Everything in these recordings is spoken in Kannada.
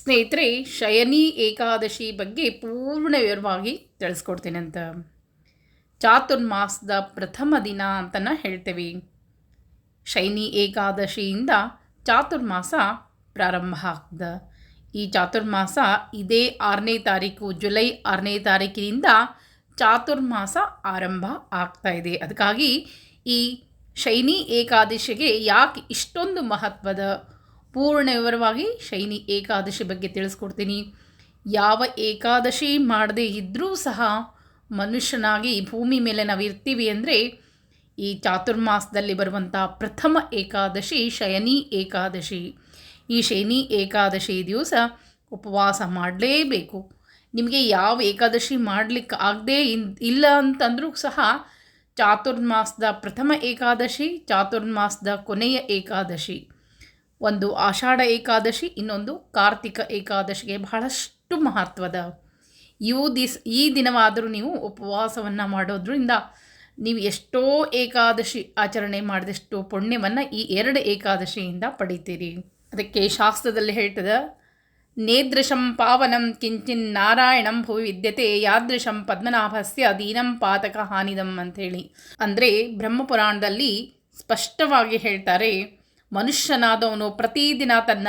ಸ್ನೇಹಿತರೆ, ಶಯನಿ ಏಕಾದಶಿ ಬಗ್ಗೆ ಪೂರ್ಣ ವಿವರವಾಗಿ ತಿಳಿಸ್ಕೊಡ್ತೀನಿ ಅಂತ. ಚಾತುರ್ಮಾಸದ ಪ್ರಥಮ ದಿನ ಅಂತನ ಹೇಳ್ತೇವೆ. ಶೈನಿ ಏಕಾದಶಿಯಿಂದ ಚಾತುರ್ಮಾಸ ಪ್ರಾರಂಭ ಆಗ್ತದೆ. ಈ ಚಾತುರ್ಮಾಸ ಇದೇ ಆರನೇ ತಾರೀಕು, ಜುಲೈ ಆರನೇ ತಾರೀಕಿನಿಂದ ಚಾತುರ್ಮಾಸ ಆರಂಭ ಆಗ್ತಾ ಇದೆ. ಅದಕ್ಕಾಗಿ ಈ ಶೈನಿ ಏಕಾದಶಿಗೆ ಯಾಕೆ ಇಷ್ಟೊಂದು ಮಹತ್ವದ ಪೂರ್ಣ ವಿವರವಾಗಿ ಶೈನಿ ಏಕಾದಶಿ ಬಗ್ಗೆ ತಿಳಿಸ್ಕೊಡ್ತೀನಿ. ಯಾವ ಏಕಾದಶಿ ಮಾಡದೇ ಇದ್ದರೂ ಸಹ ಮನುಷ್ಯನಾಗಿ ಭೂಮಿ ಮೇಲೆ ನಾವು ಇರ್ತೀವಿ ಅಂದರೆ ಈ ಚಾತುರ್ಮಾಸದಲ್ಲಿ ಬರುವಂಥ ಪ್ರಥಮ ಏಕಾದಶಿ ಶಯನಿ ಏಕಾದಶಿ. ಈ ಶೈನಿ ಏಕಾದಶಿ ದಿವಸ ಉಪವಾಸ ಮಾಡಲೇಬೇಕು. ನಿಮಗೆ ಯಾವ ಏಕಾದಶಿ ಮಾಡಲಿಕ್ಕೆ ಆಗದೇ ಇಲ್ಲ ಅಂತಂದರೂ ಸಹ ಚಾತುರ್ಮಾಸದ ಪ್ರಥಮ ಏಕಾದಶಿ, ಚಾತುರ್ಮಾಸದ ಕೊನೆಯ ಏಕಾದಶಿ. ಒಂದು ಆಷಾಢ ಏಕಾದಶಿ, ಇನ್ನೊಂದು ಕಾರ್ತಿಕ ಏಕಾದಶಿಗೆ ಬಹಳಷ್ಟು ಮಹತ್ವದ. ಇವು ದಿಸ್, ಈ ದಿನವಾದರೂ ನೀವು ಉಪವಾಸವನ್ನು ಮಾಡೋದ್ರಿಂದ ನೀವು ಎಷ್ಟೋ ಏಕಾದಶಿ ಆಚರಣೆ ಮಾಡಿದಷ್ಟು ಪುಣ್ಯವನ್ನು ಈ ಎರಡು ಏಕಾದಶಿಯಿಂದ ಪಡಿತೀರಿ. ಅದಕ್ಕೆ ಶಾಸ್ತ್ರದಲ್ಲಿ ಹೇಳ್ತದೆ ನೇದೃಶಂ ಪಾವನಂ ಕಿಂಚಿನ್ ನಾರಾಯಣಂ ಭುವಿ ವಿದ್ಯತೆ, ಯಾದೃಶಂ ಪದ್ಮನಾಭಸ್ಯ ದೀನಂ ಪಾತಕ ಹಾನಿದಂ ಅಂಥೇಳಿ. ಅಂದರೆ ಬ್ರಹ್ಮಪುರಾಣದಲ್ಲಿ ಸ್ಪಷ್ಟವಾಗಿ ಹೇಳ್ತಾರೆ ಮನುಷ್ಯನಾದವನು ಪ್ರತಿದಿನ ತನ್ನ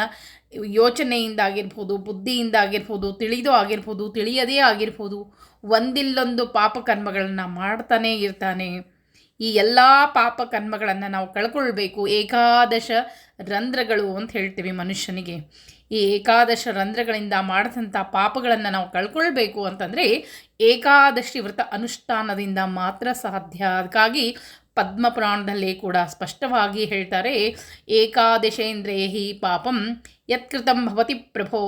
ಯೋಚನೆಯಿಂದಾಗಿರ್ಬೋದು, ಬುದ್ಧಿಯಿಂದಾಗಿರ್ಬೋದು, ತಿಳಿದೋ ಆಗಿರ್ಬೋದು, ತಿಳಿಯದೇ ಆಗಿರ್ಬೋದು, ಒಂದಿಲ್ಲೊಂದು ಪಾಪಕರ್ಮಗಳನ್ನು ಮಾಡ್ತಾನೇ ಇರ್ತಾನೆ. ಈ ಎಲ್ಲ ಪಾಪಕರ್ಮಗಳನ್ನು ನಾವು ಕಳ್ಕೊಳ್ಬೇಕು. ಏಕಾದಶ ರಂಧ್ರಗಳು ಅಂತ ಹೇಳ್ತೀವಿ ಮನುಷ್ಯನಿಗೆ. ಈ ಏಕಾದಶ ರಂಧ್ರಗಳಿಂದ ಮಾಡಿದಂಥ ಪಾಪಗಳನ್ನು ನಾವು ಕಳ್ಕೊಳ್ಬೇಕು ಅಂತಂದರೆ ಏಕಾದಶಿ ವ್ರತ ಅನುಷ್ಠಾನದಿಂದ ಮಾತ್ರ ಸಾಧ್ಯ. ಅದಕ್ಕಾಗಿ ಪದ್ಮಪುರಾಣದಲ್ಲಿ ಕೂಡ ಸ್ಪಷ್ಟವಾಗಿ ಹೇಳ್ತಾರೆ, ಏಕಾದಶೇಂದ್ರೇ ಹಿ ಪಾಪಂ, ಯತ್ಕೃತಂ ಭವತಿ ಪ್ರಭೋ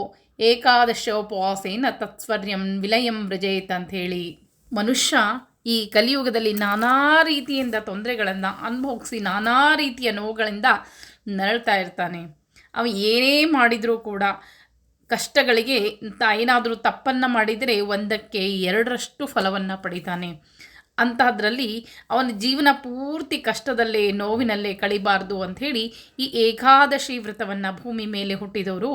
ಏಕಾದಶೋಪವಾಸೇನ ತತ್ಸ್ವರ್ಯಂ ವಿಲಯಂ ವ್ರಜೇತ್ ಅಂಥೇಳಿ. ಮನುಷ್ಯ ಈ ಕಲಿಯುಗದಲ್ಲಿ ನಾನಾ ರೀತಿಯಿಂದ ತೊಂದರೆಗಳನ್ನು ಅನುಭವಿಸಿ ನಾನಾ ರೀತಿಯ ನೋವುಗಳಿಂದ ನರಳ್ತಾ ಇರ್ತಾನೆ. ಅವ ಏನೇ ಮಾಡಿದರೂ ಕೂಡ ಕಷ್ಟಗಳಿಗೆ ಏನಾದರೂ ತಪ್ಪನ್ನು ಮಾಡಿದರೆ ಒಂದಕ್ಕೆ ಎರಡರಷ್ಟು ಫಲವನ್ನು ಪಡಿತಾನೆ. ಅಂತಹದ್ರಲ್ಲಿ ಅವನ ಜೀವನ ಪೂರ್ತಿ ಕಷ್ಟದಲ್ಲೇ, ನೋವಿನಲ್ಲೇ ಕಳಿಬಾರ್ದು ಅಂಥೇಳಿ ಈ ಏಕಾದಶಿ ವ್ರತವನ್ನು ಭೂಮಿ ಮೇಲೆ ಹುಟ್ಟಿದವರು.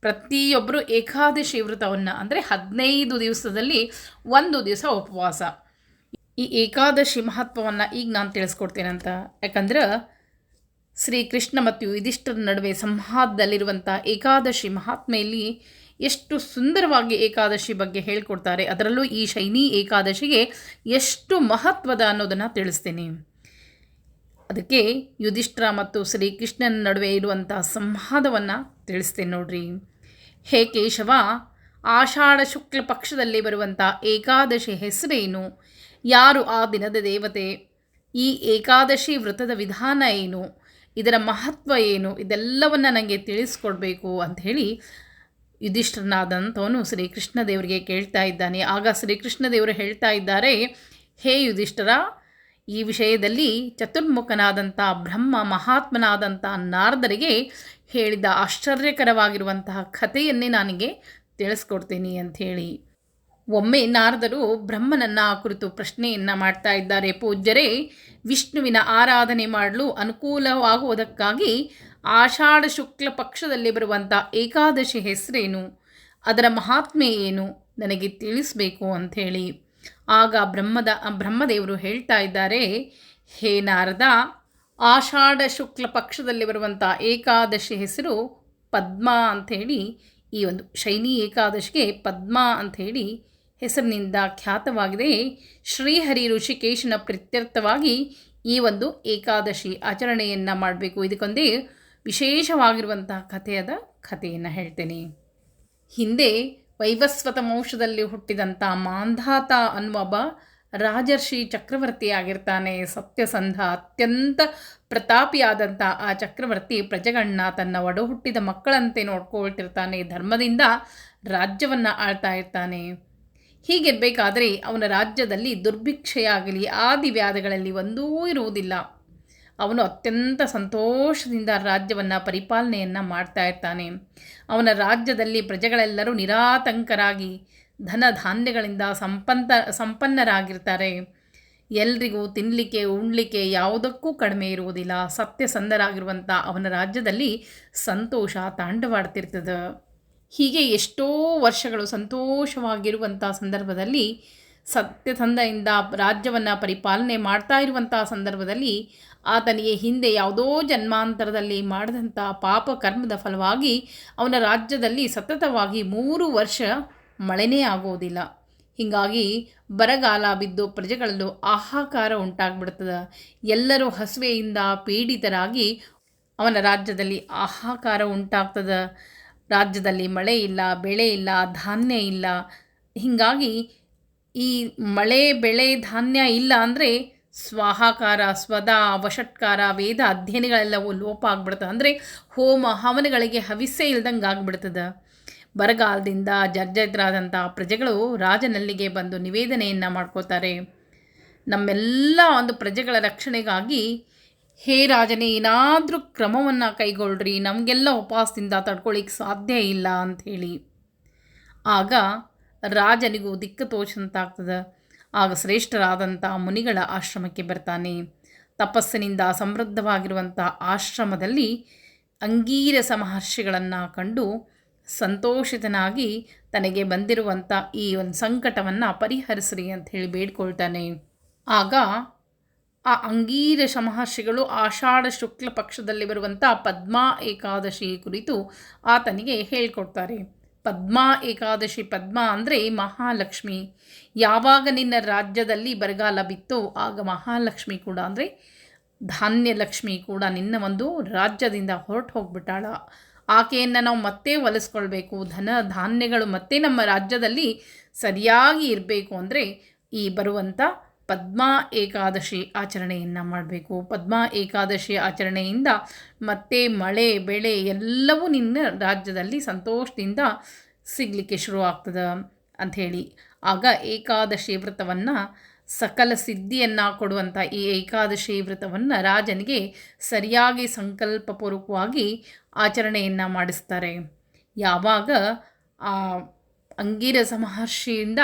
ಪ್ರತಿಯೊಬ್ಬರು ಏಕಾದಶಿ ವ್ರತವನ್ನು ಅಂದರೆ ಹದಿನೈದು ದಿವಸದಲ್ಲಿ ಒಂದು ದಿವಸ ಉಪವಾಸ. ಈ ಏಕಾದಶಿ ಮಹತ್ವವನ್ನು ಈಗ ನಾನು ತಿಳಿಸ್ಕೊಡ್ತೇನಂತ. ಯಾಕಂದ್ರೆ ಶ್ರೀಕೃಷ್ಣ ಮತ್ತು ಯುಧಿಷ್ಠರ ನಡುವೆ ಸಂವಾದದಲ್ಲಿರುವಂಥ ಏಕಾದಶಿ ಮಹಾತ್ಮೆಯಲ್ಲಿ ಎಷ್ಟು ಸುಂದರವಾಗಿ ಏಕಾದಶಿ ಬಗ್ಗೆ ಹೇಳ್ಕೊಡ್ತಾರೆ. ಅದರಲ್ಲೂ ಈ ಶೈನಿ ಏಕಾದಶಿಗೆ ಎಷ್ಟು ಮಹತ್ವದ ಅನ್ನೋದನ್ನು ತಿಳಿಸ್ತೀನಿ. ಅದಕ್ಕೆ ಯುಧಿಷ್ಠಿರ ಮತ್ತು ಶ್ರೀಕೃಷ್ಣನ ನಡುವೆ ಇರುವಂಥ ಸಂವಾದವನ್ನು ತಿಳಿಸ್ತೀನಿ ನೋಡ್ರಿ. ಹೇ ಕೇಶವ, ಆಷಾಢ ಶುಕ್ಲ ಪಕ್ಷದಲ್ಲಿ ಬರುವಂಥ ಏಕಾದಶಿ ಹೆಸರೇನು? ಯಾರು ಆ ದಿನದ ದೇವತೆ? ಈ ಏಕಾದಶಿ ವ್ರತದ ವಿಧಾನ ಏನು? ಇದರ ಮಹತ್ವ ಏನು? ಇದೆಲ್ಲವನ್ನು ನನಗೆ ತಿಳಿಸ್ಕೊಡ್ಬೇಕು ಅಂಥೇಳಿ ಯುಧಿಷ್ಠರನಾದಂಥವನು ಶ್ರೀಕೃಷ್ಣ ದೇವರಿಗೆ ಕೇಳ್ತಾ ಇದ್ದಾನೆ. ಆಗ ಶ್ರೀಕೃಷ್ಣ ದೇವರು ಹೇಳ್ತಾ ಇದ್ದಾರೆ, ಹೇ ಯುಧಿಷ್ಠರ, ಈ ವಿಷಯದಲ್ಲಿ ಚತುರ್ಮುಖನಾದಂಥ ಬ್ರಹ್ಮ, ಮಹಾತ್ಮನಾದಂಥ ನಾರದರಿಗೆ ಹೇಳಿದ ಆಶ್ಚರ್ಯಕರವಾಗಿರುವಂತಹ ಕಥೆಯನ್ನೇ ನನಗೆ ತಿಳಿಸ್ಕೊಡ್ತೀನಿ ಅಂಥೇಳಿ. ಒಮ್ಮೆ ನಾರದರು ಬ್ರಹ್ಮನನ್ನ ಕುರಿತು ಪ್ರಶ್ನೆಯನ್ನು ಮಾಡ್ತಾ ಇದ್ದಾರೆ. ಪೂಜ್ಯರೇ, ವಿಷ್ಣುವಿನ ಆರಾಧನೆ ಮಾಡಲು ಅನುಕೂಲವಾಗುವುದಕ್ಕಾಗಿ ಆಷಾಢ ಶುಕ್ಲ ಪಕ್ಷದಲ್ಲಿ ಬರುವಂಥ ಏಕಾದಶಿ ಹೆಸರೇನು? ಅದರ ಮಹಾತ್ಮೆ ಏನು? ನನಗೆ ತಿಳಿಸಬೇಕು ಅಂಥೇಳಿ. ಆಗ ಬ್ರಹ್ಮದ, ಬ್ರಹ್ಮದೇವರು ಹೇಳ್ತಾ ಇದ್ದಾರೆ, ಹೇ ನಾರದ, ಆಷಾಢ ಶುಕ್ಲ ಪಕ್ಷದಲ್ಲಿ ಬರುವಂಥ ಏಕಾದಶಿ ಹೆಸರು ಪದ್ಮ ಅಂಥೇಳಿ, ಈ ಒಂದು ಶೈನಿ ಏಕಾದಶಿಗೆ ಪದ್ಮ ಅಂಥೇಳಿ ಹೆಸರಿನಿಂದ ಖ್ಯಾತವಾಗಿದೆ. ಶ್ರೀಹರಿ ಋಷಿಕೇಶನ ಪ್ರತ್ಯರ್ಥವಾಗಿ ಈ ಒಂದು ಏಕಾದಶಿ ಆಚರಣೆಯನ್ನು ಮಾಡಬೇಕು. ಇದಕ್ಕೊಂದೇ ವಿಶೇಷವಾಗಿರುವಂಥ ಕಥೆಯದ ಕಥೆಯನ್ನು ಹೇಳ್ತೇನೆ. ಹಿಂದೆ ವೈವಸ್ವತ ವಂಶದಲ್ಲಿ ಹುಟ್ಟಿದಂಥ ಮಾಂಧಾತ ಅನ್ನುವ ರಾಜರ್ಷಿ ಚಕ್ರವರ್ತಿ ಆಗಿರ್ತಾನೆ. ಸತ್ಯಸಂಧ ಅತ್ಯಂತ ಪ್ರತಾಪಿಯಾದಂಥ ಆ ಚಕ್ರವರ್ತಿ ಪ್ರಜೆಗಳನ್ನ ತನ್ನ ಒಡ ಹುಟ್ಟಿದ ಮಕ್ಕಳಂತೆ ನೋಡ್ಕೊಳ್ತಿರ್ತಾನೆ. ಧರ್ಮದಿಂದ ರಾಜ್ಯವನ್ನು ಆಳ್ತಾ ಇರ್ತಾನೆ. ಹೀಗಿರಬೇಕಾದರೆ ಅವನ ರಾಜ್ಯದಲ್ಲಿ ದುರ್ಭಿಕ್ಷೆಯಾಗಲಿ ಆದಿ ವ್ಯಾಧಗಳಲ್ಲಿ ಒಂದೂ ಇರುವುದಿಲ್ಲ. ಅವನು ಅತ್ಯಂತ ಸಂತೋಷದಿಂದ ರಾಜ್ಯವನ್ನು ಪರಿಪಾಲನೆಯನ್ನು ಮಾಡ್ತಾ ಇರ್ತಾನೆ. ಅವನ ರಾಜ್ಯದಲ್ಲಿ ಪ್ರಜೆಗಳೆಲ್ಲರೂ ನಿರಾತಂಕರಾಗಿ ಧನ ಧಾನ್ಯಗಳಿಂದ ಸಂಪಂತ, ಸಂಪನ್ನರಾಗಿರ್ತಾರೆ. ಎಲ್ರಿಗೂ ತಿನ್ನಲಿಕ್ಕೆ ಉಣ್ಲಿಕ್ಕೆ ಯಾವುದಕ್ಕೂ ಕಡಿಮೆ ಇರುವುದಿಲ್ಲ. ಸತ್ಯಸಂಧರಾಗಿರುವಂಥ ಅವನ ರಾಜ್ಯದಲ್ಲಿ ಸಂತೋಷ ತಾಂಡವಾಡ್ತಿರ್ತದೆ. ಹೀಗೆ ಎಷ್ಟೋ ವರ್ಷಗಳು ಸಂತೋಷವಾಗಿರುವಂಥ ಸಂದರ್ಭದಲ್ಲಿ ಸತ್ಯಸಂಧೆಯಿಂದ ರಾಜ್ಯವನ್ನು ಪರಿಪಾಲನೆ ಮಾಡ್ತಾ ಇರುವಂಥ ಸಂದರ್ಭದಲ್ಲಿ ಆತನಿಗೆ ಹಿಂದೆ ಯಾವುದೋ ಜನ್ಮಾಂತರದಲ್ಲಿ ಮಾಡಿದಂಥ ಪಾಪ ಕರ್ಮದ ಫಲವಾಗಿ ಅವನ ರಾಜ್ಯದಲ್ಲಿ ಸತತವಾಗಿ ಮೂರು ವರ್ಷ ಮಳೆನೇ ಆಗೋದಿಲ್ಲ. ಹೀಗಾಗಿ ಬರಗಾಲ ಬಿದ್ದು ಪ್ರಜೆಗಳಲ್ಲೂ ಆಹಾಕಾರ ಉಂಟಾಗ್ಬಿಡ್ತದೆ. ಎಲ್ಲರೂ ಹಸುವೆಯಿಂದ ಪೀಡಿತರಾಗಿ ಅವನ ರಾಜ್ಯದಲ್ಲಿ ಆಹಾಕಾರ ಉಂಟಾಗ್ತದೆ. ರಾಜ್ಯದಲ್ಲಿ ಮಳೆ ಇಲ್ಲ, ಬೆಳೆ ಇಲ್ಲ, ಧಾನ್ಯ ಇಲ್ಲ. ಹೀಗಾಗಿ ಈ ಮಳೆ ಬೆಳೆ ಧಾನ್ಯ ಇಲ್ಲ ಅಂದರೆ ಸ್ವಾಹಾಕಾರ, ಸ್ವದ ವಷಟ್ಕಾರ ವೇದ ಅಧ್ಯಯನಗಳೆಲ್ಲವೂ ಲೋಪ ಆಗ್ಬಿಡ್ತದೆ. ಅಂದರೆ ಹೋಮ ಹವನಗಳಿಗೆ ಹವಿಸ್ಸೇ ಇಲ್ದಂಗೆ ಆಗ್ಬಿಡ್ತದೆ. ಬರಗಾಲದಿಂದ ಜರ್ಜರಿತರಾದಂಥ ಪ್ರಜೆಗಳು ರಾಜನಲ್ಲಿಗೆ ಬಂದು ನಿವೇದನೆಯನ್ನು ಮಾಡ್ಕೋತಾರೆ ನಮ್ಮೆಲ್ಲ ಒಂದು ಪ್ರಜೆಗಳ ರಕ್ಷಣೆಗಾಗಿ ಹೇ ರಾಜನೇ, ಏನಾದರೂ ಕ್ರಮವನ್ನು ಕೈಗೊಳ್ಳ್ರಿ ನಮಗೆಲ್ಲ ಉಪವಾಸದಿಂದ ತಡ್ಕೊಳ್ಳಿಕ್ಕೆ ಸಾಧ್ಯ ಇಲ್ಲ ಅಂಥೇಳಿ. ಆಗ ರಾಜನಿಗೂ ದಿಕ್ಕ ತೋಚಂತಾಗ್ತದ ಆಗ ಶ್ರೇಷ್ಠರಾದಂಥ ಮುನಿಗಳ ಆಶ್ರಮಕ್ಕೆ ಬರ್ತಾನೆ. ತಪಸ್ಸಿನಿಂದ ಸಮೃದ್ಧವಾಗಿರುವಂಥ ಆಶ್ರಮದಲ್ಲಿ ಅಂಗೀರಸ ಮಹರ್ಷಿಗಳನ್ನು ಕಂಡು ಸಂತೋಷಿತನಾಗಿ ತನಗೆ ಬಂದಿರುವಂಥ ಈ ಒಂದು ಸಂಕಟವನ್ನು ಪರಿಹರಿಸ್ರಿ ಅಂತ ಹೇಳಿ ಬೇಡ್ಕೊಳ್ತಾನೆ. ಆಗ ಆ ಅಂಗೀರಸ ಮಹರ್ಷಿಗಳು ಆಷಾಢ ಶುಕ್ಲ ಪಕ್ಷದಲ್ಲಿ ಬರುವಂಥ ಪದ್ಮಾ ಏಕಾದಶಿ ಕುರಿತು ಆತನಿಗೆ ಹೇಳ್ಕೊಡ್ತಾರೆ. ಪದ್ಮಾ ಏಕಾದಶಿ ಪದ್ಮ ಅಂದರೆ ಮಹಾಲಕ್ಷ್ಮಿ. ಯಾವಾಗ ನಿನ್ನ ರಾಜ್ಯದಲ್ಲಿ ಬರಗಾಲ ಬಿತ್ತೋ ಆಗ ಮಹಾಲಕ್ಷ್ಮಿ ಕೂಡ ಅಂದರೆ ಧಾನ್ಯಲಕ್ಷ್ಮಿ ಕೂಡ ನಿನ್ನ ಒಂದು ರಾಜ್ಯದಿಂದ ಹೊರಟು ಹೋಗ್ಬಿಟ್ಟಾಳ. ಆಕೆಯನ್ನು ನಾವು ಮತ್ತೆ ಒಲಿಸ್ಕೊಳ್ಬೇಕು ಧನ ಧಾನ್ಯಗಳು ಮತ್ತೆ ನಮ್ಮ ರಾಜ್ಯದಲ್ಲಿ ಸರಿಯಾಗಿ ಇರಬೇಕು ಅಂದರೆ ಈ ಬರುವಂಥ ಪದ್ಮಾ ಏಕಾದಶಿ ಆಚರಣೆಯನ್ನು ಮಾಡಬೇಕು. ಪದ್ಮಾ ಏಕಾದಶಿ ಆಚರಣೆಯಿಂದ ಮತ್ತೆ ಮಳೆ, ಬೆಳೆ ಎಲ್ಲವೂ ನಿನ್ನ ರಾಜ್ಯದಲ್ಲಿ ಸಂತೋಷದಿಂದ ಸಿಗಲಿಕ್ಕೆ ಶುರು ಆಗ್ತದೆ ಅಂಥೇಳಿ ಆಗ ಏಕಾದಶಿ ವ್ರತವನ್ನು, ಸಕಲ ಸಿದ್ಧಿಯನ್ನು ಕೊಡುವಂಥ ಈ ಏಕಾದಶಿ ವ್ರತವನ್ನು ರಾಜನಿಗೆ ಸರಿಯಾಗಿ ಸಂಕಲ್ಪಪೂರ್ವಕವಾಗಿ ಆಚರಣೆಯನ್ನು ಮಾಡಿಸ್ತಾರೆ. ಯಾವಾಗ ಆ ಅಂಗಿರಸ ಮಹರ್ಷಿಯಿಂದ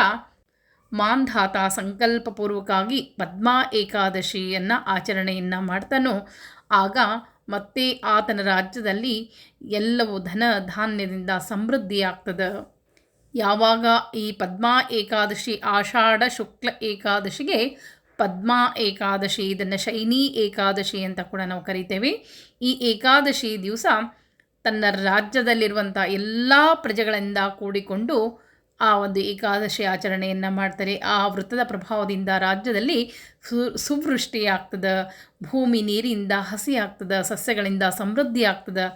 ಮಾಂಧಾತ ಸಂಕಲ್ಪಪೂರ್ವಕವಾಗಿ ಪದ್ಮಾ ಏಕಾದಶಿಯನ್ನು ಆಚರಣೆಯನ್ನು ಮಾಡ್ತಾನೋ, ಆಗ ಮತ್ತೆ ಆತನ ರಾಜ್ಯದಲ್ಲಿ ಎಲ್ಲವೂ ಧನ ಧಾನ್ಯದಿಂದ ಸಮೃದ್ಧಿಯಾಗ್ತದೆ. ಯಾವಾಗ ಈ ಪದ್ಮಾ ಏಕಾದಶಿ ಆಷಾಢ ಶುಕ್ಲ ಏಕಾದಶಿಗೆ ಪದ್ಮಾ ಏಕಾದಶಿ ಇದನ್ನು ಶೈನಿ ಏಕಾದಶಿ ಅಂತ ಕೂಡ ನಾವು ಕರಿತೇವೆ. ಈ ಏಕಾದಶಿ ದಿವಸ ತನ್ನ ರಾಜ್ಯದಲ್ಲಿರುವಂಥ ಎಲ್ಲ ಪ್ರಜೆಗಳಿಂದ ಕೂಡಿಕೊಂಡು ಆ ಒಂದು ಏಕಾದಶಿ ಆಚರಣೆಯನ್ನು ಮಾಡ್ತಾರೆ. ಆ ವೃತ್ತದ ಪ್ರಭಾವದಿಂದ ರಾಜ್ಯದಲ್ಲಿ ಸು ಸುವೃಷ್ಟಿ ಭೂಮಿ ನೀರಿಂದ ಹಸಿ ಆಗ್ತದೆ ಸಸ್ಯಗಳಿಂದ ಸಮೃದ್ಧಿ ಆಗ್ತದೆ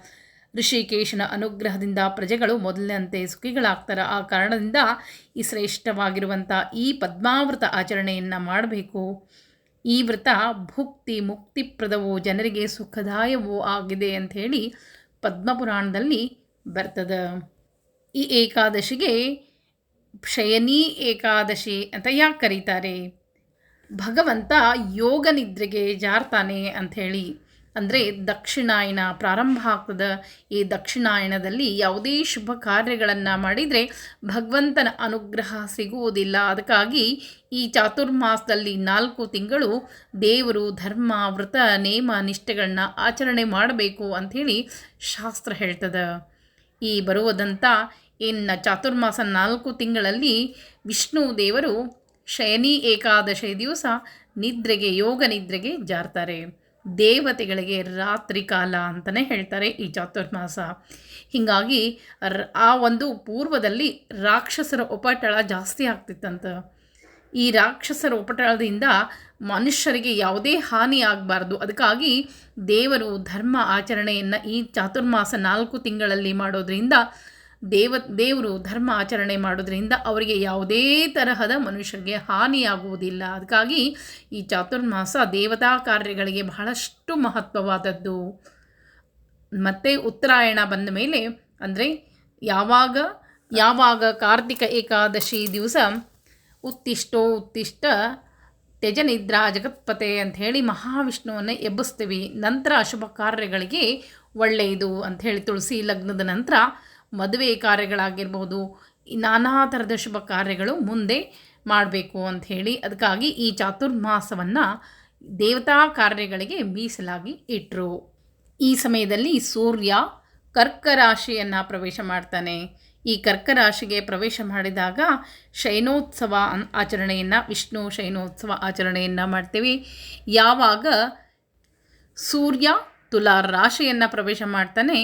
ಋಷಿಕೇಶನ ಅನುಗ್ರಹದಿಂದ ಪ್ರಜೆಗಳು ಮೊದಲಿನಂತೆ ಸುಖಿಗಳಾಗ್ತಾರೆ. ಆ ಕಾರಣದಿಂದ ಈ ಶ್ರೇಷ್ಠವಾಗಿರುವಂಥ ಈ ಪದ್ಮಾವೃತ ಆಚರಣೆಯನ್ನು ಮಾಡಬೇಕು. ಈ ವ್ರತ ಭುಕ್ತಿ ಮುಕ್ತಿಪ್ರದವೋ, ಜನರಿಗೆ ಸುಖದಾಯವೂ ಆಗಿದೆ ಅಂಥೇಳಿ ಪದ್ಮಪುರಾಣದಲ್ಲಿ ಬರ್ತದೆ. ಈ ಏಕಾದಶಿಗೆ ಶಯನಿ ಏಕಾದಶಿ ಅಂತ ಯಾಕೆ ಕರೀತಾರೆ? ಭಗವಂತ ಯೋಗ ನಿದ್ರೆಗೆ ಜಾರ್ತಾನೆ ಅಂಥೇಳಿ ಅಂದರೆ ದಕ್ಷಿಣಾಯನ ಪ್ರಾರಂಭ ಆಗ್ತದೆ. ಈ ದಕ್ಷಿಣಾಯನದಲ್ಲಿ ಯಾವುದೇ ಶುಭ ಕಾರ್ಯಗಳನ್ನು ಮಾಡಿದರೆ ಭಗವಂತನ ಅನುಗ್ರಹ ಸಿಗುವುದಿಲ್ಲ. ಅದಕ್ಕಾಗಿ ಈ ಚಾತುರ್ಮಾಸದಲ್ಲಿ ನಾಲ್ಕು ತಿಂಗಳು ದೇವರು ಧರ್ಮ, ವ್ರತ, ನೇಮ, ನಿಷ್ಠೆಗಳನ್ನ ಆಚರಣೆ ಮಾಡಬೇಕು ಅಂಥೇಳಿ ಶಾಸ್ತ್ರ ಹೇಳ್ತದೆ. ಈ ಬರುವುದಂಥ ಇನ್ನು ಚಾತುರ್ಮಾಸ ನಾಲ್ಕು ತಿಂಗಳಲ್ಲಿ ವಿಷ್ಣು ದೇವರು ಶಯನಿ ಏಕಾದಶಿ ದಿವಸ ನಿದ್ರೆಗೆ, ಯೋಗ ನಿದ್ರೆಗೆ ಜಾರ್ತಾರೆ. ದೇವತೆಗಳಿಗೆ ರಾತ್ರಿ ಕಾಲ ಅಂತಲೇ ಹೇಳ್ತಾರೆ ಈ ಚಾತುರ್ಮಾಸ. ಹೀಗಾಗಿ ಆ ಒಂದು ಪೂರ್ವದಲ್ಲಿ ರಾಕ್ಷಸರ ಉಪಟಳ ಜಾಸ್ತಿ ಆಗ್ತಿತ್ತಂತ. ಈ ರಾಕ್ಷಸರ ಉಪಟಳದಿಂದ ಮನುಷ್ಯರಿಗೆ ಯಾವುದೇ ಹಾನಿ ಆಗಬಾರ್ದು. ಅದಕ್ಕಾಗಿ ದೇವರು ಧರ್ಮ ಆಚರಣೆಯನ್ನು ಈ ಚಾತುರ್ಮಾಸ ನಾಲ್ಕು ತಿಂಗಳಲ್ಲಿ ಮಾಡೋದ್ರಿಂದ ದೇವ, ದೇವರು ಧರ್ಮ ಆಚರಣೆ ಮಾಡೋದ್ರಿಂದ ಅವರಿಗೆ ಯಾವುದೇ ತರಹದ ಮನುಷ್ಯರಿಗೆ ಹಾನಿಯಾಗುವುದಿಲ್ಲ. ಅದಕ್ಕಾಗಿ ಈ ಚಾತುರ್ಮಾಸ ದೇವತಾ ಕಾರ್ಯಗಳಿಗೆ ಬಹಳಷ್ಟು ಮಹತ್ವವಾದದ್ದು. ಮತ್ತು ಉತ್ತರಾಯಣ ಬಂದ ಮೇಲೆ, ಅಂದರೆ ಯಾವಾಗ ಯಾವಾಗ ಕಾರ್ತಿಕ ಏಕಾದಶಿ ದಿವಸ ಉತ್ತಿಷ್ಟೋ ಉತ್ತಿಷ್ಟ ತ್ಯಜನಿದ್ರಾ ಜಗತ್ಪತೆ ಅಂತ ಹೇಳಿ ಮಹಾವಿಷ್ಣುವನ್ನು ಎಬ್ಬಿಸ್ತೀವಿ. ನಂತರ ಅಶುಭ ಕಾರ್ಯಗಳಿಗೆ ಒಳ್ಳೆಯದು ಅಂಥೇಳಿ ತುಳಸಿ ಲಗ್ನದ ನಂತರ ಮದುವೆ ಕಾರ್ಯಗಳಾಗಿರ್ಬೋದು ನಾನಾ ಥರದ ಶುಭ ಕಾರ್ಯಗಳು ಮುಂದೆ ಮಾಡಬೇಕು ಅಂಥೇಳಿ ಅದಕ್ಕಾಗಿ ಈ ಚಾತುರ್ಮಾಸವನ್ನು ದೇವತಾ ಕಾರ್ಯಗಳಿಗೆ ಮೀಸಲಾಗಿ ಇಟ್ಟರು ಈ ಸಮಯದಲ್ಲಿ ಸೂರ್ಯ ಕರ್ಕ ರಾಶಿಯನ್ನು ಪ್ರವೇಶ ಮಾಡ್ತಾನೆ. ಈ ಕರ್ಕ ರಾಶಿಗೆ ಪ್ರವೇಶ ಮಾಡಿದಾಗ ಶಯನೋತ್ಸವ ಆಚರಣೆಯನ್ನು, ವಿಷ್ಣು ಶಯನೋತ್ಸವ ಆಚರಣೆಯನ್ನು ಮಾಡ್ತೀವಿ. ಯಾವಾಗ ಸೂರ್ಯ ತುಲಾ ರಾಶಿಯನ್ನು ಪ್ರವೇಶ ಮಾಡ್ತಾನೆ.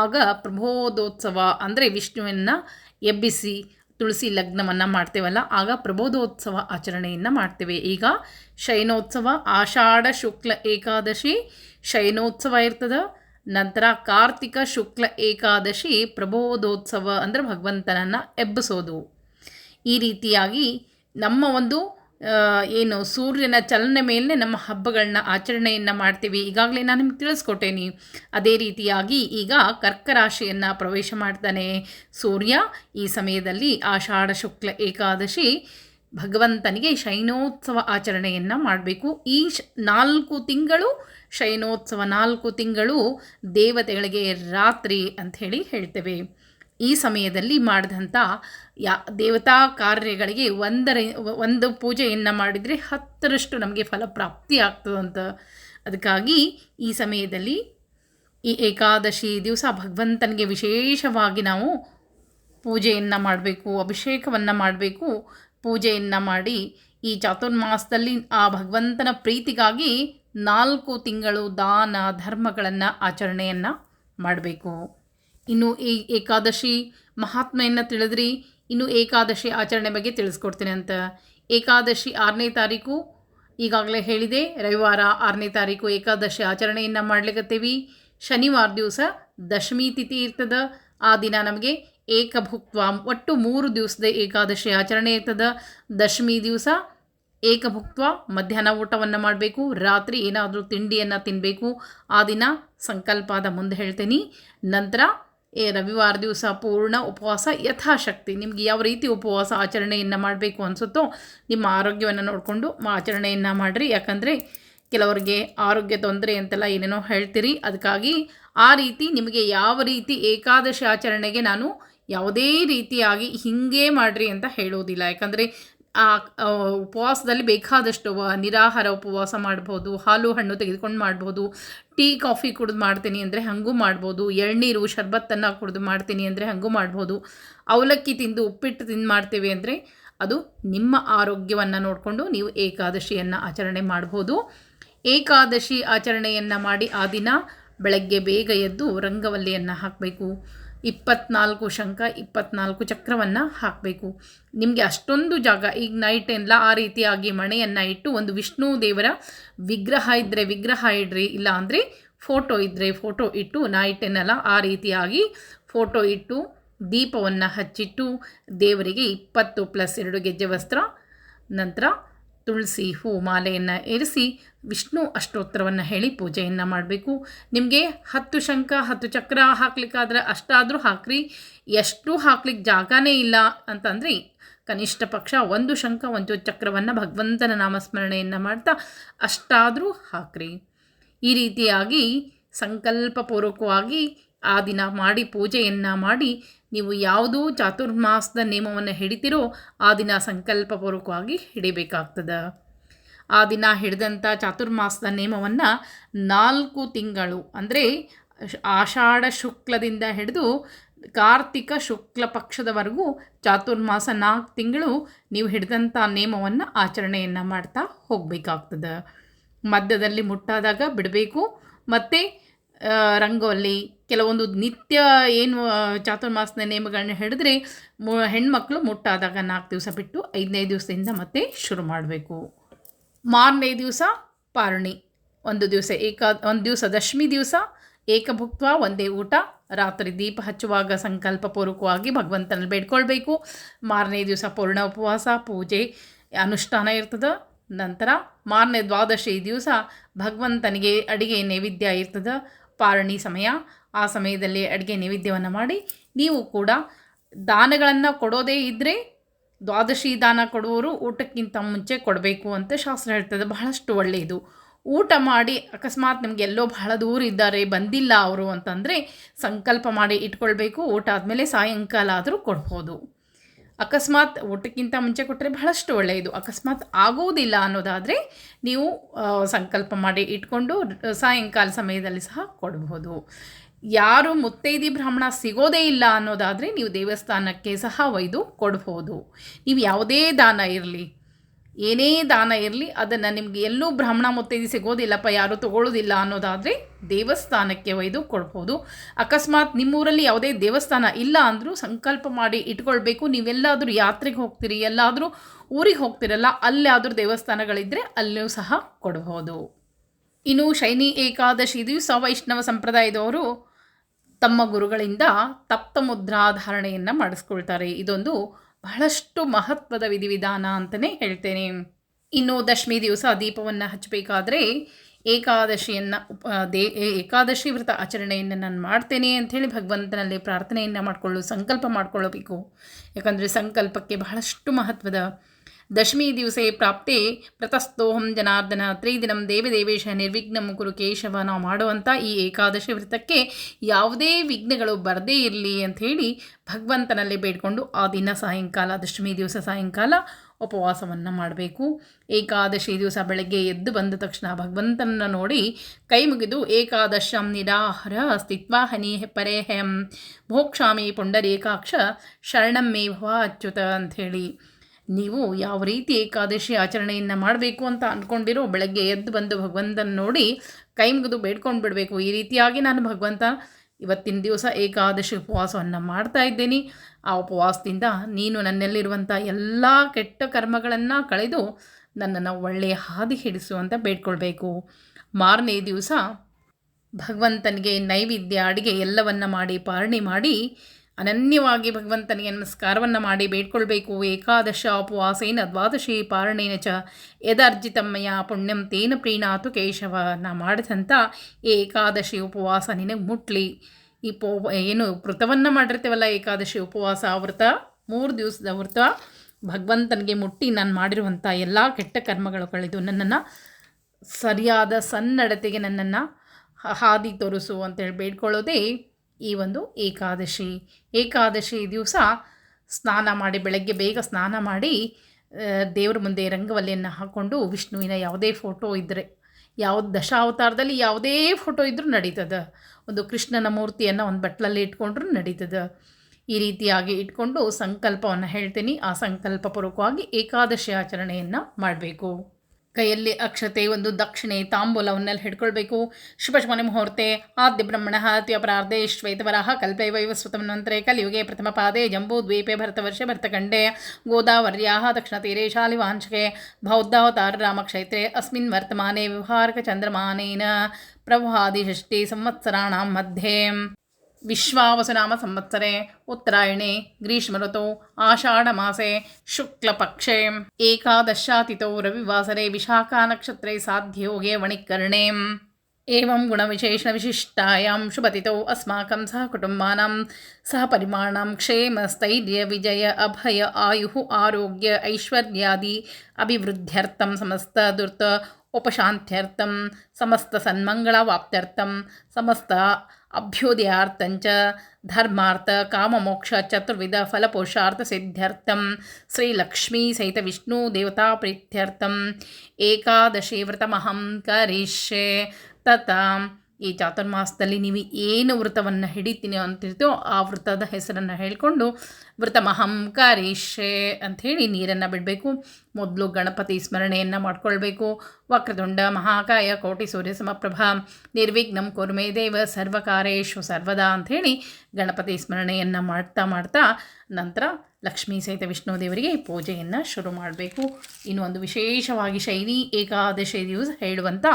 ಆಗ ಪ್ರಬೋಧೋತ್ಸವ ಅಂದರೆ ವಿಷ್ಣುವನ್ನು ಎಬ್ಬಿಸಿ ತುಳಸಿ ಲಗ್ನವನ್ನು ಮಾಡ್ತೇವಲ್ಲ. ಆಗ ಪ್ರಬೋಧೋತ್ಸವ ಆಚರಣೆಯನ್ನು ಮಾಡ್ತೇವೆ. ಈಗ ಶಯನೋತ್ಸವ, ಆಷಾಢ ಶುಕ್ಲ ಏಕಾದಶಿ, ಶಯನೋತ್ಸವ ಇರ್ತದೆ. ನಂತರ ಕಾರ್ತಿಕ ಶುಕ್ಲ ಏಕಾದಶಿ, ಪ್ರಬೋಧೋತ್ಸವ ಅಂದರೆ ಭಗವಂತನನ್ನು ಎಬ್ಬಿಸೋದು. ಈ ರೀತಿಯಾಗಿ ನಮ್ಮ ಒಂದು ಏನು ಸೂರ್ಯನ ಚಲನೆ ಮೇಲೆ ನಮ್ಮ ಹಬ್ಬಗಳನ್ನ ಆಚರಣೆಯನ್ನು ಮಾಡ್ತೀವಿ. ಈಗಾಗಲೇ ನಾನು ನಿಮ್ಗೆ ತಿಳಿಸ್ಕೊಟ್ಟೇನಿ. ಅದೇ ರೀತಿಯಾಗಿ ಈಗ ಕರ್ಕ ರಾಶಿಯನ್ನು ಪ್ರವೇಶ ಮಾಡ್ತಾನೆ ಸೂರ್ಯ. ಈ ಸಮಯದಲ್ಲಿ ಆಷಾಢ ಶುಕ್ಲ ಏಕಾದಶಿ ಭಗವಂತನಿಗೆ ಶೈನೋತ್ಸವ ಆಚರಣೆಯನ್ನು ಮಾಡಬೇಕು. ಈ ಶ ನಾಲ್ಕು ತಿಂಗಳು, ಶೈನೋತ್ಸವ ನಾಲ್ಕು ತಿಂಗಳು ದೇವತೆಗಳಿಗೆ ರಾತ್ರಿ ಅಂಥೇಳಿ ಹೇಳ್ತೇವೆ. ಈ ಸಮಯದಲ್ಲಿ ಮಾಡಿದಂಥ ಯಾ ದೇವತಾ ಕಾರ್ಯಗಳಿಗೆ ಒಂದರ ಒಂದು ಪೂಜೆಯನ್ನು ಮಾಡಿದರೆ ಹತ್ತರಷ್ಟು ನಮಗೆ ಫಲಪ್ರಾಪ್ತಿ ಆಗ್ತದಂತ ಅದಕ್ಕಾಗಿ ಈ ಸಮಯದಲ್ಲಿ ಈ ಏಕಾದಶಿ ದಿವಸ ಭಗವಂತನಿಗೆ ವಿಶೇಷವಾಗಿ ನಾವು ಪೂಜೆಯನ್ನು ಮಾಡಬೇಕು, ಅಭಿಷೇಕವನ್ನು ಮಾಡಬೇಕು, ಪೂಜೆಯನ್ನು ಮಾಡಿ ಈ ಚಾತುರ್ಮಾಸದಲ್ಲಿ ಆ ಭಗವಂತನ ಪ್ರೀತಿಗಾಗಿ ನಾಲ್ಕು ತಿಂಗಳು ದಾನ ಧರ್ಮಗಳನ್ನು ಆಚರಣೆಯನ್ನು ಮಾಡಬೇಕು. ಇನ್ನು ಈ ಏಕಾದಶಿ ಮಹಾತ್ಮೆಯನ್ನು ತಿಳಿದ್ರಿ, ಇನ್ನು ಏಕಾದಶಿ ಆಚರಣೆ ಬಗ್ಗೆ ತಿಳಿಸ್ಕೊಡ್ತೀನಿ ಅಂತ. ಏಕಾದಶಿ ಆರನೇ ತಾರೀಕು ಈಗಾಗಲೇ ಹೇಳಿದೆ, ರವಿವಾರ ಆರನೇ ತಾರೀಕು ಏಕಾದಶಿ ಆಚರಣೆಯನ್ನು ಮಾಡ್ಲಿಕತ್ತೀವಿ. ಶನಿವಾರ ದಿವಸ ದಶಮಿ ತಿಥಿ ಇರ್ತದ, ಆ ದಿನ ನಮಗೆ ಏಕಭುಕ್ತ್ವ, ಒಟ್ಟು ಮೂರು ದಿವಸದ ಏಕಾದಶಿ ಆಚರಣೆ ಇರ್ತದ. ದಶಮಿ ದಿವಸ ಏಕಭುಕ್ತ್ವ, ಮಧ್ಯಾಹ್ನ ಊಟವನ್ನು ಮಾಡಬೇಕು, ರಾತ್ರಿ ಏನಾದರೂ ತಿಂಡಿಯನ್ನು ತಿನ್ನಬೇಕು ಆ ದಿನ ಸಂಕಲ್ಪದ ಮುಂದೆ ಹೇಳ್ತೀನಿ. ನಂತರ ಏ ರವಿವಾರ ದಿವಸ ಪೂರ್ಣ ಉಪವಾಸ ಯಥಾಶಕ್ತಿ. ನಿಮ್ಗೆ ಯಾವ ರೀತಿ ಉಪವಾಸ ಆಚರಣೆಯನ್ನು ಮಾಡಬೇಕು ಅನಿಸುತ್ತೋ ನಿಮ್ಮ ಆರೋಗ್ಯವನ್ನು ನೋಡಿಕೊಂಡು ಆಚರಣೆಯನ್ನು ಮಾಡಿರಿ. ಯಾಕಂದರೆ ಕೆಲವರಿಗೆ ಆರೋಗ್ಯ ತೊಂದರೆ ಅಂತೆಲ್ಲ ಏನೇನೋ ಹೇಳ್ತೀರಿ. ಅದಕ್ಕಾಗಿ ಆ ರೀತಿ ನಿಮಗೆ ಯಾವ ರೀತಿ ಏಕಾದಶಿ ಆಚರಣೆಗೆ ನಾನು ಯಾವುದೇ ರೀತಿಯಾಗಿ ಹೀಗೆ ಮಾಡಿರಿ ಅಂತ ಹೇಳೋದಿಲ್ಲ. ಯಾಕಂದರೆ ಆ ಉಪವಾಸದಲ್ಲಿ ಬೇಕಾದಷ್ಟು ನಿರಾಹಾರ ಉಪವಾಸ ಮಾಡ್ಬೋದು, ಹಾಲು ಹಣ್ಣು ತೆಗೆದುಕೊಂಡು ಮಾಡ್ಬೋದು, ಟೀ, ಕಾಫಿ ಕುಡಿದು ಮಾಡ್ತೀನಿ ಅಂದರೆ ಹಾಗೂ ಮಾಡ್ಬೋದು, ಎಳ್ನೀರು, ಶರ್ಬತ್ತನ್ನು ಕುಡಿದು ಮಾಡ್ತೀನಿ ಅಂದರೆ ಹಾಗೂ ಮಾಡ್ಬೋದು, ಅವಲಕ್ಕಿ ತಿಂದು ಉಪ್ಪಿಟ್ಟು ತಿಂದು ಮಾಡ್ತೀವಿ ಅಂದರೆ ಅದು ನಿಮ್ಮ ಆರೋಗ್ಯವನ್ನು ನೋಡಿಕೊಂಡು ನೀವು ಏಕಾದಶಿಯನ್ನು ಆಚರಣೆ ಮಾಡ್ಬೋದು. ಏಕಾದಶಿ ಆಚರಣೆಯನ್ನು ಮಾಡಿ ಆ ದಿನ ಬೆಳಗ್ಗೆ ಬೇಗ ಎದ್ದು ರಂಗವಲ್ಲಿಯನ್ನು ಹಾಕಬೇಕು. ಇಪ್ಪತ್ನಾಲ್ಕು ಶಂಖ, ಇಪ್ಪತ್ನಾಲ್ಕು ಚಕ್ರವನ್ನು ಹಾಕಬೇಕು. ನಿಮಗೆ ಅಷ್ಟೊಂದು ಜಾಗ, ಈಗ ನೈಟ್ ಎಲ್ಲ ಆ ರೀತಿಯಾಗಿ ಮಣೆಯನ್ನು ಇಟ್ಟು ಒಂದು ವಿಷ್ಣು ದೇವರ ವಿಗ್ರಹ ಇದ್ದರೆ ವಿಗ್ರಹ ಇಡ್ರಿ, ಇಲ್ಲ ಅಂದರೆ ಫೋಟೋ ಇದ್ದರೆ ಫೋಟೋ ಇಟ್ಟು ನೈಟನ್ನೆಲ್ಲ ಆ ರೀತಿಯಾಗಿ ಫೋಟೋ ಇಟ್ಟು ದೀಪವನ್ನು ಹಚ್ಚಿಟ್ಟು ದೇವರಿಗೆ ಇಪ್ಪತ್ತು ಪ್ಲಸ್ ಎರಡು ಗೆಜ್ಜೆ ವಸ್ತ್ರ, ನಂತರ ತುಳಸಿ ಹೂ ಮಾಲೆಯನ್ನು ಏರಿಸಿ ವಿಷ್ಣು ಅಷ್ಟೋತ್ತರವನ್ನು ಹೇಳಿ ಪೂಜೆಯನ್ನು ಮಾಡಬೇಕು. ನಿಮಗೆ ಹತ್ತು ಶಂಖ, ಹತ್ತು ಚಕ್ರ ಹಾಕ್ಲಿಕ್ಕಾದ್ರೆ ಅಷ್ಟಾದರೂ ಹಾಕ್ರಿ. ಎಷ್ಟು ಹಾಕ್ಲಿಕ್ಕೆ ಜಾಗನೇ ಇಲ್ಲ ಅಂತಂದರೆ ಕನಿಷ್ಠ ಪಕ್ಷ ಒಂದು ಶಂಖ, ಒಂದು ಚಕ್ರವನ್ನು ಭಗವಂತನ ನಾಮಸ್ಮರಣೆಯನ್ನು ಮಾಡ್ತಾ ಅಷ್ಟಾದರೂ ಹಾಕ್ರಿ. ಈ ರೀತಿಯಾಗಿ ಸಂಕಲ್ಪಪೂರ್ವಕವಾಗಿ ಆ ದಿನ ಮಾಡಿ, ಪೂಜೆಯನ್ನು ಮಾಡಿ ನೀವು ಯಾವುದೋ ಚಾತುರ್ಮಾಸದ ನಿಯಮವನ್ನು ಹಿಡಿತಿರೋ ಆ ದಿನ ಸಂಕಲ್ಪಪೂರ್ವಕವಾಗಿ ಹಿಡಿಬೇಕಾಗ್ತದೆ. ಆ ದಿನ ಹಿಡಿದಂಥ ಚಾತುರ್ಮಾಸದ ನೇಮವನ್ನು ನಾಲ್ಕು ತಿಂಗಳು ಅಂದರೆ ಆಷಾಢ ಶುಕ್ಲದಿಂದ ಹಿಡಿದು ಕಾರ್ತಿಕ ಶುಕ್ಲ ಪಕ್ಷದವರೆಗೂ ಚಾತುರ್ಮಾಸ ನಾಲ್ಕು ತಿಂಗಳು ನೀವು ಹಿಡಿದಂಥ ನೇಮವನ್ನು ಆಚರಣೆಯನ್ನು ಮಾಡ್ತಾ ಹೋಗಬೇಕಾಗ್ತದೆ. ಮಧ್ಯದಲ್ಲಿ ಮುಟ್ಟಾದಾಗ ಬಿಡಬೇಕು, ಮತ್ತು ರಂಗೋಲಿ, ಕೆಲವೊಂದು ನಿತ್ಯ ಏನು ಚಾತುರ್ಮಾಸದ ನೇಮಗಳನ್ನ ಹಿಡಿದ್ರೆ ಮು, ಹೆಣ್ಮಕ್ಳು ಮುಟ್ಟಾದಾಗ ನಾಲ್ಕು ದಿವಸ ಬಿಟ್ಟು ಐದನೇ ದಿವಸದಿಂದ ಮತ್ತೆ ಶುರು ಮಾಡಬೇಕು. ಮಾರನೇ ದಿವಸ ಪಾರಣಿ. ಒಂದು ದಿವಸ ಏಕ, ಒಂದು ದಿವಸ ದಶಮಿ ದಿವಸ ಏಕಭುಕ್ತ, ಒಂದೇ ಊಟ, ರಾತ್ರಿ ದೀಪ ಹಚ್ಚುವಾಗ ಸಂಕಲ್ಪಪೂರ್ವಕವಾಗಿ ಭಗವಂತನಲ್ಲಿ ಬೇಡ್ಕೊಳ್ಬೇಕು. ಮಾರನೇ ದಿವಸ ಪೂರ್ಣ ಉಪವಾಸ, ಪೂಜೆ, ಅನುಷ್ಠಾನ ಇರ್ತದೆ. ನಂತರ ಮಾರನೇ ದ್ವಾದಶಿ ದಿವಸ ಭಗವಂತನಿಗೆ ಅಡಿಗೆ ನೈವೇದ್ಯ ಇರ್ತದೆ. ಪಾರಣಿ ಸಮಯ. ಆ ಸಮಯದಲ್ಲಿ ಅಡುಗೆ ನೈವೇದ್ಯವನ್ನು ಮಾಡಿ. ನೀವು ಕೂಡ ದಾನಗಳನ್ನು ಕೊಡೋದೇ ಇದ್ದರೆ ದ್ವಾದಶಿ ದಾನ ಕೊಡುವವರು ಊಟಕ್ಕಿಂತ ಮುಂಚೆ ಕೊಡಬೇಕು ಅಂತ ಶಾಸ್ತ್ರ ಹೇಳ್ತದೆ. ಬಹಳಷ್ಟು ಒಳ್ಳೆಯದು. ಊಟ ಮಾಡಿ ಅಕಸ್ಮಾತ್ ನಿಮಗೆ ಎಲ್ಲೋ ಬಹಳ ದೂರ ಇದ್ದಾರೆ, ಬಂದಿಲ್ಲ ಅವರು ಅಂತಂದರೆ ಸಂಕಲ್ಪ ಮಾಡಿ ಇಟ್ಕೊಳ್ಬೇಕು. ಊಟ ಆದಮೇಲೆ ಸಾಯಂಕಾಲ ಆದರೂ ಕೊಡ್ಬೋದು. ಅಕಸ್ಮಾತ್ ಊಟಕ್ಕಿಂತ ಮುಂಚೆ ಕೊಟ್ಟರೆ ಬಹಳಷ್ಟು ಒಳ್ಳೆಯದು. ಅಕಸ್ಮಾತ್ ಆಗೋದಿಲ್ಲ ಅನ್ನೋದಾದರೆ ನೀವು ಸಂಕಲ್ಪ ಮಾಡಿ ಇಟ್ಕೊಂಡು ಸಾಯಂಕಾಲ ಸಮಯದಲ್ಲಿ ಸಹ ಕೊಡಬಹುದು ಯಾರು ಮುತ್ತೈದಿ ಬ್ರಾಹ್ಮಣ ಸಿಗೋದೇ ಇಲ್ಲ ಅನ್ನೋದಾದರೆ ನೀವು ದೇವಸ್ಥಾನಕ್ಕೆ ಸಹ ಒಯ್ದು ಕೊಡ್ಬೋದು. ನೀವು ಯಾವುದೇ ದಾನ ಇರಲಿ, ಏನೇ ದಾನ ಇರಲಿ, ಅದನ್ನು ನಿಮಗೆ ಎಲ್ಲೂ ಬ್ರಾಹ್ಮಣ ಮುತ್ತೈದಿ ಸಿಗೋದಿಲ್ಲಪ್ಪ, ಯಾರೂ ತಗೊಳ್ಳೋದಿಲ್ಲ ಅನ್ನೋದಾದರೆ ದೇವಸ್ಥಾನಕ್ಕೆ ಒಯ್ದು ಕೊಡ್ಬೋದು. ಅಕಸ್ಮಾತ್ ನಿಮ್ಮೂರಲ್ಲಿ ಯಾವುದೇ ದೇವಸ್ಥಾನ ಇಲ್ಲ ಅಂದರೂ ಸಂಕಲ್ಪ ಮಾಡಿ ಇಟ್ಕೊಳ್ಬೇಕು. ನೀವೆಲ್ಲಾದರೂ ಯಾತ್ರೆಗೆ ಹೋಗ್ತೀರಿ, ಎಲ್ಲಾದರೂ ಊರಿಗೆ ಹೋಗ್ತಿರಲ್ಲ, ಅಲ್ಲಾದರೂ ದೇವಸ್ಥಾನಗಳಿದ್ದರೆ ಅಲ್ಲೂ ಸಹ ಕೊಡ್ಬೋದು. ಇನ್ನು ಶೈನಿ ಏಕಾದಶಿ ದಿವಸ ವೈಷ್ಣವ ಸಂಪ್ರದಾಯದವರು ತಮ್ಮ ಗುರುಗಳಿಂದ ತಪ್ತ ಮುದ್ರಾಧಾರಣೆಯನ್ನು ಮಾಡಿಸ್ಕೊಳ್ತಾರೆ. ಇದೊಂದು ಬಹಳಷ್ಟು ಮಹತ್ವದ ವಿಧಿವಿಧಾನ ಅಂತಲೇ ಹೇಳ್ತೇನೆ. ಇನ್ನು ದಶಮಿ ದಿವಸ ದೀಪವನ್ನು ಹಚ್ಚಬೇಕಾದ್ರೆ ಏಕಾದಶಿಯನ್ನು ದೇ ಏಕಾದಶಿ ವ್ರತ ಆಚರಣೆಯನ್ನು ನಾನು ಮಾಡ್ತೇನೆ ಅಂಥೇಳಿ ಭಗವಂತನಲ್ಲಿ ಪ್ರಾರ್ಥನೆಯನ್ನು ಮಾಡಿಕೊಳ್ಳು, ಸಂಕಲ್ಪ ಮಾಡಿಕೊಳ್ಳಬೇಕು. ಯಾಕಂದರೆ ಸಂಕಲ್ಪಕ್ಕೆ ಬಹಳಷ್ಟು ಮಹತ್ವದ ದಶಮಿ ದಿವಸೇ ಪ್ರಾಪ್ತೆ ವ್ರತಸ್ತೋಹಂ ಜನಾರ್ದನ ತ್ರಿದಿನಂ ದೇವದೇವೇಶ ನಿರ್ವಿಘ್ನಂ ಕುರು ಕೇಶವ ನಾವು ಮಾಡುವಂಥ ಈ ಏಕಾದಶಿ ವ್ರತಕ್ಕೆ ಯಾವುದೇ ವಿಘ್ನಗಳು ಬರದೇ ಇರಲಿ ಅಂಥೇಳಿ ಭಗವಂತನಲ್ಲಿ ಬೇಡಿಕೊಂಡು ಆ ದಿನ ಸಾಯಂಕಾಲ, ದಶಮಿ ದಿವಸ ಸಾಯಂಕಾಲ ಉಪವಾಸವನ್ನು ಮಾಡಬೇಕು. ಏಕಾದಶಿ ದಿವಸ ಬೆಳಗ್ಗೆ ಎದ್ದು ಬಂದ ತಕ್ಷಣ ಭಗವಂತನನ್ನು ನೋಡಿ ಕೈ ಮುಗಿದು ಏಕಾದಶಂ ನಿರಾಹರ ಸ್ಥಿತ್ವಾ ಹನಿ ಪರೇ ಹೆಂ ಭೋಕ್ಷಾಮಿ ಪುಂಡರೇಕಾಕ್ಷ ಶರಣಂ ಮೇ ಭವ ಅಚ್ಯುತ ಅಂಥೇಳಿ. ನೀವು ಯಾವ ರೀತಿ ಏಕಾದಶಿ ಆಚರಣೆಯನ್ನು ಮಾಡಬೇಕು ಅಂತ ಅಂದ್ಕೊಂಡಿರೋ ಬೆಳಗ್ಗೆ ಎದ್ದು ಬಂದು ಭಗವಂತನ ನೋಡಿ ಕೈ ಮುಗಿದು ಬೇಡ್ಕೊಂಡು ಬಿಡಬೇಕು ಈ ರೀತಿಯಾಗಿ ನಾನು ಭಗವಂತ ಇವತ್ತಿನ ದಿವಸ ಏಕಾದಶಿ ಉಪವಾಸವನ್ನು ಮಾಡ್ತಾ ಇದ್ದೀನಿ. ಆ ಉಪವಾಸದಿಂದ ನೀನು ನನ್ನಲ್ಲಿರುವಂಥ ಎಲ್ಲ ಕೆಟ್ಟ ಕರ್ಮಗಳನ್ನು ಕಳೆದು ನನ್ನನ್ನು ಒಳ್ಳೆಯ ಹಾದಿ ಹಿಡಿಸು ಅಂತ ಬೇಡ್ಕೊಳ್ಬೇಕು. ಮಾರನೇ ದಿವಸ ಭಗವಂತನಿಗೆ ನೈವೇದ್ಯ, ಅಡುಗೆ ಎಲ್ಲವನ್ನು ಮಾಡಿ, ಪಾರಣಿ ಮಾಡಿ ಅನನ್ಯವಾಗಿ ಭಗವಂತನಿಗೆ ನಮಸ್ಕಾರವನ್ನು ಮಾಡಿ ಬೇಡ್ಕೊಳ್ಬೇಕು. ಏಕಾದಶ ಉಪವಾಸೇನ ದ್ವಾದಶಿ ಪಾರಣೇನ ಚ ಯದರ್ಜಿತಮ್ಮಯ್ಯ ಪುಣ್ಯಂ ತೇನ ಪ್ರೀಣಾತು ಕೇಶವ. ನಾ ಮಾಡಿದಂಥ ಏಕಾದಶಿ ಉಪವಾಸ ನಿನಗೆ ಮುಟ್ಲಿ. ಈ ಪೋ, ಏನು ವ್ರತವನ್ನು ಮಾಡಿರ್ತೇವಲ್ಲ ಏಕಾದಶಿ ಉಪವಾಸ ವ್ರತ? ಮೂರು ದಿವಸದ ವ್ರತ. ಭಗವಂತನಿಗೆ ಮುಟ್ಟಿ ನಾನು ಮಾಡಿರುವಂಥ ಎಲ್ಲ ಕೆಟ್ಟ ಕರ್ಮಗಳು ಕಳೆದು ನನ್ನನ್ನು ಸರಿಯಾದ ಸನ್ನಡತೆಗೆ ನನ್ನನ್ನು ಹಾದಿ ತೋರಿಸು ಅಂತೇಳಿ ಬೇಡ್ಕೊಳ್ಳೋದೇ ಈ ಒಂದು ಏಕಾದಶಿ. ಏಕಾದಶಿ ದಿವಸ ಸ್ನಾನ ಮಾಡಿ, ಬೆಳಗ್ಗೆ ಬೇಗ ಸ್ನಾನ ಮಾಡಿ ದೇವ್ರ ಮುಂದೆ ರಂಗವಲ್ಲಿಯನ್ನು ಹಾಕ್ಕೊಂಡು ವಿಷ್ಣುವಿನ ಯಾವುದೇ ಫೋಟೋ ಇದ್ದರೆ ಯಾವ ದಶಾವತಾರದಲ್ಲಿ ಯಾವುದೇ ಫೋಟೋ ಇದ್ದರೂ ನಡೀತದೆ. ಒಂದು ಕೃಷ್ಣನ ಮೂರ್ತಿಯನ್ನು ಒಂದು ಬಟ್ಲಲ್ಲಿ ಇಟ್ಕೊಂಡ್ರೂ ನಡೀತದೆ. ಈ ರೀತಿಯಾಗಿ ಇಟ್ಕೊಂಡು ಸಂಕಲ್ಪವನ್ನು ಹೇಳ್ತೀನಿ. ಆ ಸಂಕಲ್ಪ ಪೂರ್ವಕವಾಗಿ ಏಕಾದಶಿ ಆಚರಣೆಯನ್ನು ಮಾಡಬೇಕು. ಕೈಯಲ್ಲಿ ಅಕ್ಷತೆ, ಒಂದು ದಕ್ಷಿಣೆ ತಾಂಬೂಲ ಅವನ್ನೆಲ್ಲ ಹಿಡ್ಕೊಳ್ಬೇಕು. ಶುಭಶಮನೆ ಮುಹೂರ್ತೆ. ಆದ್ಯ ಬ್ರಹ್ಮಣ ಹತ್ಯ ಪ್ರಾರ್ಧೆ ಶ್ವೇತವರಾಹ ಕಲ್ಪೆ ವೈವಸ್ವತಮನ್ವಂತರೆ ಕಲಿಯುಗೆ ಪ್ರಥಮ ಪಾದೆ. ಜಂಬೂ ದ್ವೀಪೆ ಭರತವರ್ಷೆ ಭರತಖಂಡೆ ಗೋದಾವರ್ಯಾ ದಕ್ಷಿಣ ತೀರೆ ಶಾಲಿವಾಂಶಕೆ ಬೌದ್ಧಾವತಾರ ರಾಮಕ್ಷೇತ್ರೆ ಅಸ್ಮಿನ್ ವರ್ತಮಾನೆ ವ್ಯವಹಾರಕ ಚಂದ್ರಮಾನೇನ. ಪ್ರವಾದಿಷಷ್ಟಿ ಸಂವತ್ಸರಾಣಾಂ ಮಧ್ಯೆ. विश्वावसुनामसंवत्सरे उत्तरायणे ग्रीष्मऋतौ आषाढमासे शुक्लपक्षे एकादशातितौ रविवासरे विशाखानक्षत्रे साध्ययोगे वणिकर्णे एवं गुणविशेषणविशिष्टायां शुभतितौ अस्माकं सहकुटुम्बानां सहपरिमाणां क्षेमस्थैर्यविजय अभय आयुः आरोग्य ऐश्वर्यादि अभिवृद्ध्यर्थं समस्तदुर्त उपशान्त्यर्थं समस्तसन्मङ्गलवाप्त्यर्थं समस्त अभ्युदयार्थञ्च धर्मार्थ काममोक्ष चतुर्विध फलपुरुषार्थसिद्ध्यर्थं श्रीलक्ष्मीसहितविष्णुदेवताप्रीत्यर्थम् एकादशी व्रतमहं करिष्ये ತಥಾ ಈ ಚಾತುರ್ಮಾಸದಲ್ಲಿ ನೀವು ಏನು ವ್ರತವನ್ನು ಹಿಡಿತೀನಿ ಅಂತಿರ್ತೋ ಆ ವ್ರತದ ಹೆಸರನ್ನು ಹೇಳಿಕೊಂಡು ವ್ರತ ಮಹಂ ಕರಿಷ್ಯೆ ಅಂಥೇಳಿ ನೀರನ್ನು ಬಿಡಬೇಕು. ಮೊದಲು ಗಣಪತಿ ಸ್ಮರಣೆಯನ್ನು ಮಾಡಿಕೊಳ್ಬೇಕು. ವಕ್ರದುಂಡ ಮಹಾಕಾಯ, ಕೋಟಿ ಸೂರ್ಯ ಸಮಪ್ರಭಾ, ನಿರ್ವಿಘ್ನಂ ಕುರ್ಮೇ ದೇವ, ಸರ್ವಕಾರೇಶು ಸರ್ವದಾ ಅಂಥೇಳಿ ಗಣಪತಿ ಸ್ಮರಣೆಯನ್ನು ಮಾಡ್ತಾ ಮಾಡ್ತಾ ನಂತರ ಲಕ್ಷ್ಮೀ ಸಹಿತ ವಿಷ್ಣು ದೇವರಿಗೆ ಪೂಜೆಯನ್ನು ಶುರು ಮಾಡಬೇಕು. ಇನ್ನು ಒಂದು ವಿಶೇಷವಾಗಿ ಶೈನಿ ಏಕಾದಶಿ ದಿವಸ ಹೇಳುವಂಥ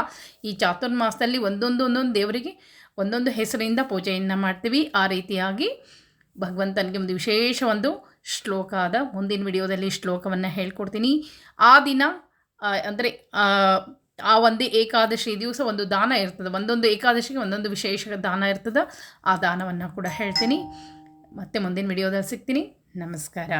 ಈ ಚಾತುರ್ಮಾಸದಲ್ಲಿ ಒಂದೊಂದು ಒಂದೊಂದು ದೇವರಿಗೆ ಒಂದೊಂದು ಹೆಸರಿಂದ ಪೂಜೆಯನ್ನು ಮಾಡ್ತೀವಿ. ಆ ರೀತಿಯಾಗಿ ಭಗವಂತನಿಗೆ ಒಂದು ವಿಶೇಷ ಒಂದು ಶ್ಲೋಕ ಅದ ಮುಂದಿನ ವಿಡಿಯೋದಲ್ಲಿ ಶ್ಲೋಕವನ್ನು ಹೇಳ್ಕೊಡ್ತೀನಿ. ಆ ದಿನ ಅಂದರೆ ಆ ಒಂದೇ ಏಕಾದಶಿ ದಿವಸ ಒಂದು ದಾನ ಇರ್ತದೆ. ಒಂದೊಂದು ಏಕಾದಶಿಗೆ ಒಂದೊಂದು ವಿಶೇಷ ದಾನ ಇರ್ತದೆ. ಆ ದಾನವನ್ನು ಕೂಡ ಹೇಳ್ತೀನಿ. ಮತ್ತೆ ಮುಂದಿನ ವಿಡಿಯೋದಲ್ಲಿ ಸಿಗ್ತೀನಿ. ನಮಸ್ಕಾರ.